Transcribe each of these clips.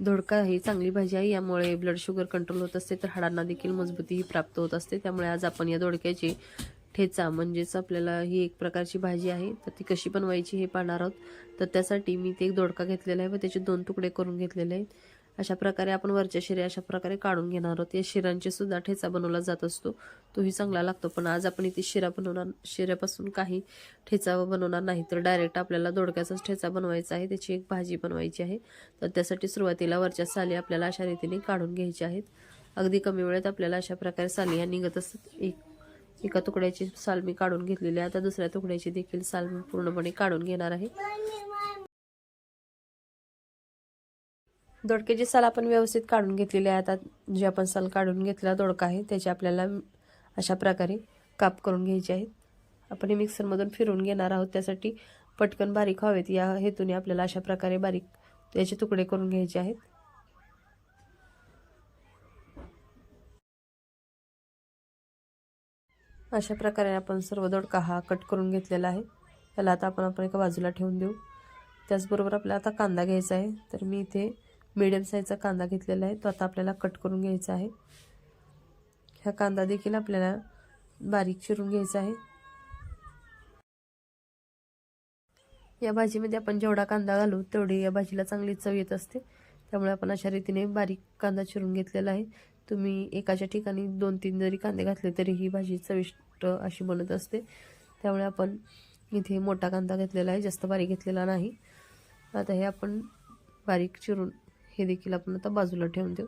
धोडका ही चांगली भाजी आहे. यामुळे ब्लड शुगर कंट्रोल होत असते तर हाडांना देखील मजबूतीही प्राप्त होत असते. त्यामुळे आज आपण या धोडक्याची ठेचा म्हणजेच आपल्याला ही एक प्रकारची भाजी आहे तर ती कशी बनवायची हे पाहणार आहोत. तर त्यासाठी मी ते एक दोडका घेतलेला आहे व त्याचे दोन तुकडे करून घेतलेले आहेत. अशा प्रकारे आपण वरच्या शिऱ्या अशा प्रकारे काढून घेणार आहोत. या शिरांचे सुद्धा ठेचा बनवला जात असतो. तोही चांगला लागतो. पण आज आपण इथे शिरा बनवणार शिऱ्यापासून काही ठेचा बनवणार नाही. तर डायरेक्ट आपल्याला दोडक्याचाच ठेचा बनवायचा आहे. त्याची एक भाजी बनवायची आहे. तर त्यासाठी सुरुवातीला वरच्या साली आपल्याला अशा रीतीने काढून घ्यायच्या आहेत. अगदी कमी वेळेत आपल्याला अशा प्रकारे साली ह्या निघत असतात. एक एका तुकड्याची साल मी काढून घेतलेली आहे. आता दुसऱ्या तुकड्याची देखील साल मी पूर्णपणे काढून घेणार आहे. दोडक्याची साल आपण व्यवस्थित काढून घेतलेली आहे. आता जे आपण साल काढून घेतलेला दोडका आहे त्याचे आपल्याला अशा प्रकारे काप करून घ्यायचे आहेत आपण हे मिक्सरमधून फिरून घेणार आहोत. त्यासाठी पटकन बारीक व्हावेत. या हेतूने आपल्याला अशा प्रकारे बारीक त्याचे तुकडे करून घ्यायचे आहेत. अशा प्रकारे आपण सर्व दोडका हा कट करून घेतलेला आहे. त्याला आता आपण आपण एका बाजूला ठेवून देऊ. त्याचबरोबर आपल्याला आता कांदा घ्यायचा आहे. तर मी इथे मीडियम साईजचा कांदा घेतलेला आहे. तो आता आपल्याला कट करून घ्यायचा आहे. ह्या कांदा देखील आपल्याला बारीक चिरून घ्यायचा आहे. या भाजीमध्ये आपण जेवढा कांदा घालू तेवढी या भाजीला चांगली चव येत असते. त्यामुळे आपण अशा रीतीने बारीक कांदा चिरून घेतलेला आहे. तुम्ही एकाच्या ठिकाणी दोन तीन जरी कांदे घातले तरी ही भाजी चविष्ट अशी बनत असते. त्यामुळे आपण इथे मोठा कांदा घेतलेला आहे. जास्त बारीक घेतलेला नाही. आता हे आपण बारीक चिरून हे देखील आपण आता बाजूला ठेवून देऊ.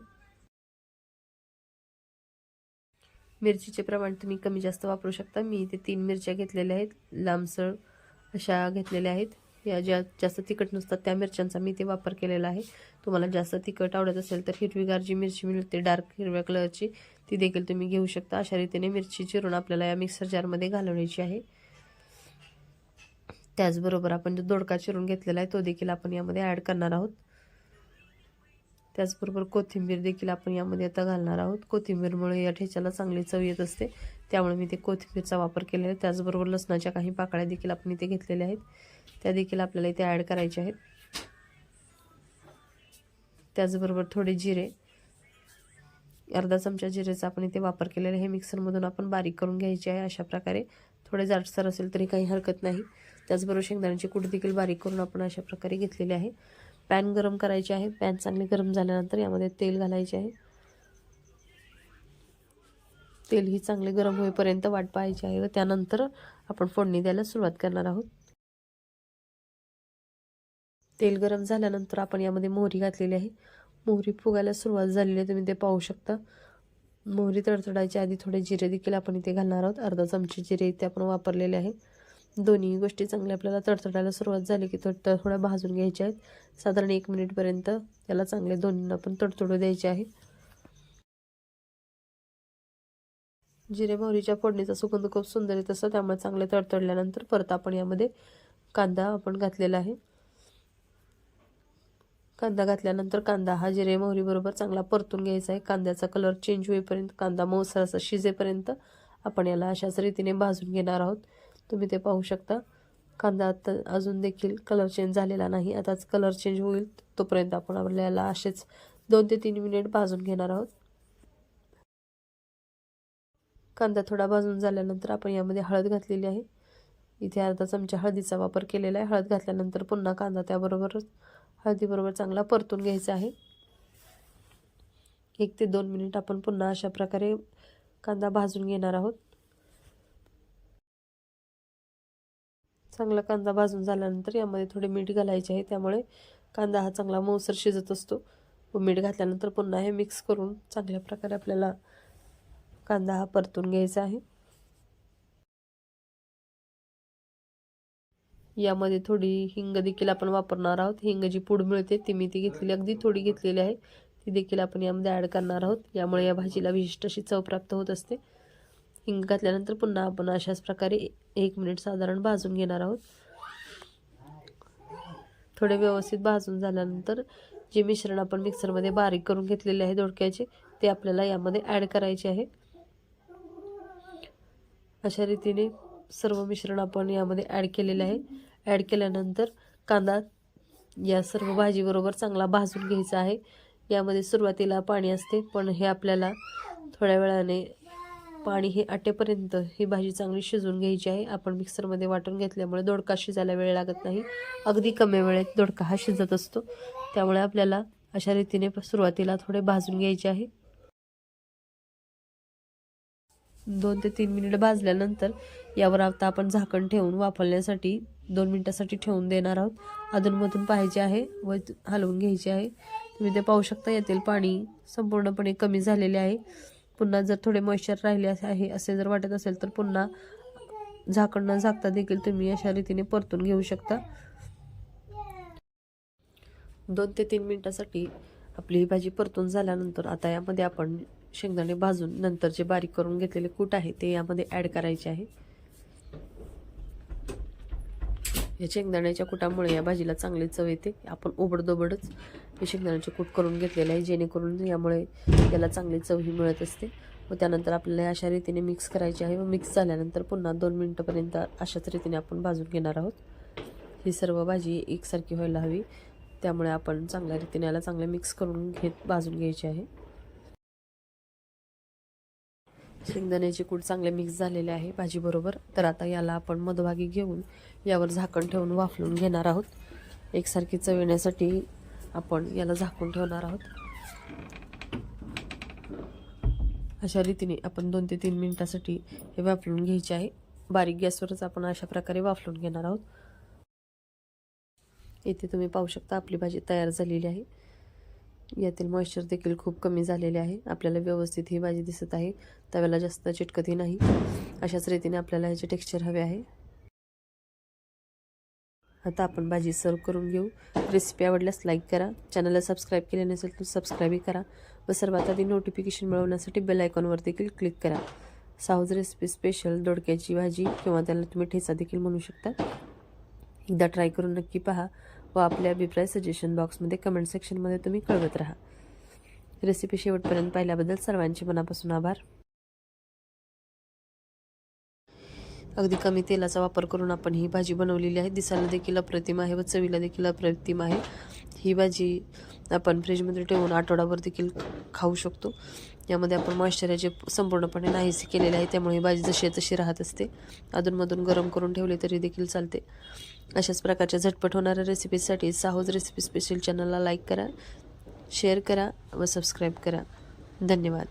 मिरचीचे प्रमाण तुम्ही कमी जास्त वापरू शकता. मी इथे तीन मिरच्या घेतलेल्या आहेत. लांबसळ अशा घेतलेल्या आहेत. या ज्या जास्त तिखट नसतात त्या मिरच्यांचा मी इथे वापर केलेला आहे. तुम्हाला जास्त तिखट आवडत असेल तर हिरवीगार जी मिरची मिळते डार्क हिरव्या कलरची ती देखील तुम्ही घेऊ शकता. अशा रीतीने मिरची चिरून आपल्याला या मिक्सर जारमध्ये घालवण्याची आहे. त्याचबरोबर आपण जो दोडका चिरून घेतलेला आहे तो देखील आपण यामध्ये ॲड करणार आहोत. त्याचबरोबर कोथिंबीर देखील आपण यामध्ये आता घालणार आहोत. कोथिंबीरमुळे या ठेच्याला चांगली चव येत असते. त्यामुळे मी ते कोथिंबीरचा वापर केलेला आहे. त्याचबरोबर लसणाच्या काही पाकळ्या देखील आपण इथे घेतलेल्या आहेत. त्या देखील आपल्याला इथे ॲड करायच्या आहेत. त्याचबरोबर थोडे जिरे. अर्धा चमचा जिरेचा आपण इथे वापर केलेला आहे. हे मिक्सरमधून आपण बारीक करून घ्यायचे आहे अशा प्रकारे. थोडे जाडसर असेल तरी काही हरकत नाही. त्याचबरोबर शेंगदाण्याची कूट देखील बारीक करून आपण अशा प्रकारे घेतलेले आहे. पॅन गरम करायची आहे. पॅन चांगली गरम झाल्यानंतर यामध्ये तेल घालायचे आहे. तेल ही चांगले गरम होईपर्यंत वाट पाहायची आहे व त्यानंतर आपण फोडणी द्यायला सुरुवात करणार आहोत. तेल गरम झाल्यानंतर आपण यामध्ये मोहरी घातलेली आहे. मोहरी फुगायला सुरुवात झालेली आहे. तुम्ही ते पाहू शकता. मोहरी तडतडायच्या आधी थोडे जिरे देखील आपण इथे घालणार आहोत. अर्धा चमचे जिरे इथे आपण वापरलेले आहे. दोन्ही गोष्टी चांगल्या आपल्याला तडतडायला सुरुवात झाली की तड थोड्या भाजून घ्यायच्या आहेत. साधारण एक मिनिटपर्यंत त्याला चांगले दोन्हींना पण तडतडू द्यायचे आहे. जिरे मोहरीच्या फोडणीचा सुगंध खूप सुंदर येत असतो त्यामुळे चांगले तडतडल्यानंतर परत आपण यामध्ये कांदा आपण घातलेला आहे. कांदा घातल्यानंतर कांदा हा जिरे मोहरीबरोबर चांगला परतून घ्यायचा आहे. कांद्याचा कलर चेंज होईपर्यंत कांदा मऊसर असा शिजेपर्यंत आपण याला अशाच रीतीने भाजून घेणार आहोत. तुम्ही ते पाहू शकता. कांदा आता अजून देखील कलर चेंज झालेला नाही. आताच कलर चेंज होईल तोपर्यंत आपण आपल्याला असेच दोन ते तीन मिनिट भाजून घेणार आहोत. कांदा थोडा भाजून झाल्यानंतर आपण यामध्ये हळद घातलेली आहे. इथे अर्धा चमचा हळदीचा वापर केलेला आहे. हळद घातल्यानंतर पुन्हा कांदा त्याबरोबरच हळदीबरोबर चांगला परतून घ्यायचा आहे. एक ते दोन मिनिट आपण पुन्हा अशा प्रकारे कांदा भाजून घेणार आहोत. चांगला कांदा भाजून झाल्यानंतर यामध्ये थोडे मीठ घालायचे आहे. त्यामुळे कांदा हा चांगला मऊसर शिजत असतो. व मीठ घातल्यानंतर पुन्हा हे मिक्स करून चांगल्या प्रकारे आपल्याला कांदा हा परतून घ्यायचा आहे. यामध्ये थोडी हिंग देखील आपण वापरणार आहोत. हिंग जी पूड मिळते ती मी ती घेतलेली अगदी थोडी घेतलेली आहे. ती देखील आपण यामध्ये ॲड करणार आहोत. यामुळे या भाजीला विशिष्ट अशी चव प्राप्त होत असते. हिंग घातल्यानंतर पुन्हा आपण अशाच प्रकारे एक मिनिट साधारण भाजून घेणार आहोत. थोडे व्यवस्थित भाजून झाल्यानंतर जे मिश्रण आपण मिक्सरमध्ये बारीक करून घेतलेले आहे दोडक्याचे ते आपल्याला यामध्ये ॲड करायचे आहे. अशा रीतीने सर्व मिश्रण आपण यामध्ये ॲड केलेले आहे. ॲड केल्यानंतर कांदा या सर्व भाजीबरोबर चांगला भाजून घ्यायचा आहे. यामध्ये सुरुवातीला पाणी असते पण हे आपल्याला थोड्या वेळाने पाणी हे आटेपर्यंत ही भाजी चांगली शिजवून घ्यायची आहे. आपण मिक्सरमध्ये वाटून घेतल्यामुळे दोडका शिजायला वेळ लागत नाही. अगदी कमी वेळेत दोडका हा शिजत असतो. त्यामुळे आपल्याला अशा रीतीने सुरुवातीला थोडे भाजून घ्यायचे आहे. दोन ते तीन मिनिट भाजल्यानंतर यावर आता आपण झाकण ठेवून वापरण्यासाठी दोन मिनिटासाठी ठेवून देणार आहोत. अधूनमधून पाहायचे आहे व हलवून घ्यायचे आहे. तुम्ही ते पाहू शकता यातील पाणी संपूर्णपणे कमी झालेले आहे. पुन्हा जर थोडे मॉइश्चर राहिले आहे असे जर वाटत असेल तर पुन्हा झाकण न झाकता देखील तुम्ही अशा रीतीने परतून घेऊ शकता. दोन ते तीन मिनिटासाठी आपली ही भाजी परतून झाल्यानंतर आता यामध्ये आपण शेंगदाणे भाजून नंतर जे बारीक करून घेतलेले कूट आहे ते यामध्ये ॲड करायचे आहे. या शेंगदाण्याच्या कुटामुळे या भाजीला चांगली चव येते. आपण ओबडदोबडच हे शेंगदाण्याचे कूट करून घेतलेले आहे जेणेकरून यामुळे याला चांगली चवही मिळत असते. व त्यानंतर आपल्याला अशा रीतीने मिक्स करायचे आहे. व मिक्स झाल्यानंतर पुन्हा दोन मिनटंपर्यंत अशाच रीतीने आपण भाजून घेणार आहोत. ही सर्व भाजी एकसारखी व्हायला हवी. त्यामुळे आपण चांगल्या रीतीने याला चांगले मिक्स करून घेत भाजून घ्यायची आहे. शेंगदाण्याचे कूट चांगले मिक्स झालेले आहे भाजीबरोबर. तर आता याला आपण मधभागी घेऊन यावर झाकण ठेवून वाफलून घेणार आहोत. एकसारखी चव येण्यासाठी आपण याला झाकून ठेवणार आहोत. अशा रीतीने आपण दोन ते तीन मिनिटासाठी हे वाफलून घ्यायचे आहे. बारीक गॅसवरच आपण अशा प्रकारे वाफलून घेणार आहोत. येथे तुम्ही पाहू शकता आपली भाजी तयार झालेली आहे. यातील मॉइश्चर देखील खूप कमी झालेले आहे. आपल्याला व्यवस्थित ही भाजी दिसत आहे. तव्याला जास्त चिटकतही नाही. अशाच रीतीने आपल्याला ह्याचे टेक्स्चर हवे आहे. आता आपण भाजी सर्व करून घेऊ. रेसिपी आवडल्यास लाईक करा. चॅनलला सबस्क्राईब केले नसेल तर सबस्क्राईबही करा. व सर्वात आधी नोटिफिकेशन मिळवण्यासाठी बेल आयकॉनवर देखील क्लिक करा. साऊज रेसिपी स्पेशल दोडक्याची भाजी किंवा त्याला तुम्ही ठेचा देखील म्हणू शकता. एकदा ट्राय करून नक्की पहा. व आपले अभिप्राय सजेशन बॉक्समध्ये कमेंट सेक्शनमध्ये तुम्ही कळवत राहा. रेसिपी शेवटपर्यंत पाहिल्याबद्दल सर्वांचे मनापासून आभार. अगदी कमी तेलाचा वापर करून आपण ही भाजी बनवलेली आहे. दिसायला देखील अप्रतिम आहे व चवीला देखील अप्रतिम आहे. ही भाजी आपण फ्रीजमध्ये ठेवून आठवडाभर देखील खाऊ शकतो. यामध्ये आपण मॉइश्चरायचे संपूर्णपणे नाहीसे केलेले आहे. त्यामुळे ही भाजी जशी तशी राहत असते. अधूनमधून गरम करून ठेवली तरी देखील चालते. अशाच प्रकारच्या झटपट होणाऱ्या रेसिपीजसाठी साहोज रेसिपी स्पेशल चॅनलला लाईक करा शेअर करा व सबस्क्राईब करा. धन्यवाद.